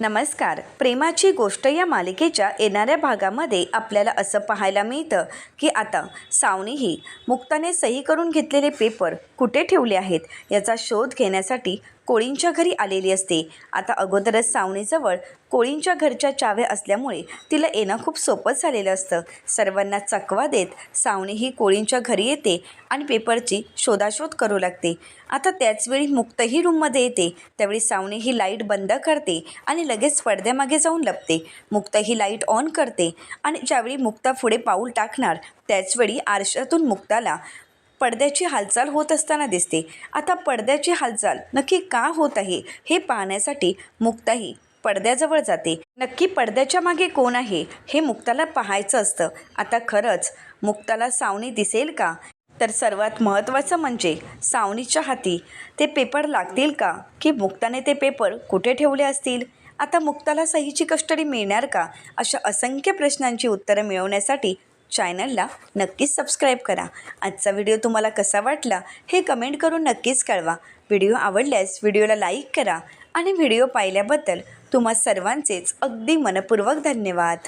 नमस्कार. प्रेमाची गोष्ट या मालिकेच्या येणाऱ्या भागामध्ये आपल्याला असं पाहायला मिळतं की आता सावनीही मुक्ताने सही करून घेतलेले पेपर कुठे ठेवले आहेत याचा शोध घेण्यासाठी कोळींच्या घरी आलेली असते. आता अगोदरच सावणीजवळ कोळींच्या घरच्या चाव्या असल्यामुळे तिला येणं खूप सोपं झालेलं असतं. सर्वांना चकवा देत सावणी ही कोळींच्या घरी येते आणि पेपरची शोधाशोध करू लागते. आता त्याचवेळी मुक्तही रूममध्ये येते. त्यावेळी सावणी ही लाइट बंद करते आणि लगेच पडद्यामागे जाऊन लपते. मुक्त ही लाइट ऑन करते आणि ज्यावेळी मुक्ता पुढे पाऊल टाकणार त्याचवेळी आरशातून मुक्ताला पडद्याची हालचाल होत असताना दिसते. आता पडद्याची हालचाल नक्की का होत आहे हे पाहण्यासाठी मुक्ताही पडद्याजवळ जाते. नक्की पडद्याच्या मागे कोण आहे हे मुक्ताला पाहायचं असतं. आता खरंच मुक्ताला सावनी दिसेल का? तर सर्वात महत्त्वाचं म्हणजे सावनीच्या हाती ते पेपर लागतील का? की मुक्ताने ते पेपर कुठे ठेवले असतील? आता मुक्ताला सहीची कस्टडी मिळणार का? अशा असंख्य प्रश्नांची उत्तरं मिळवण्यासाठी चॅनलला नक्कीच सबस्क्राईब करा. आजचा व्हिडिओ तुम्हाला कसा वाटला हे कमेंट करून नक्कीच कळवा. व्हिडिओ आवडल्यास व्हिडिओला लाईक करा आणि व्हिडिओ पाहिल्याबद्दल तुम्हा सर्वांचेच अगदी मनपूर्वक धन्यवाद.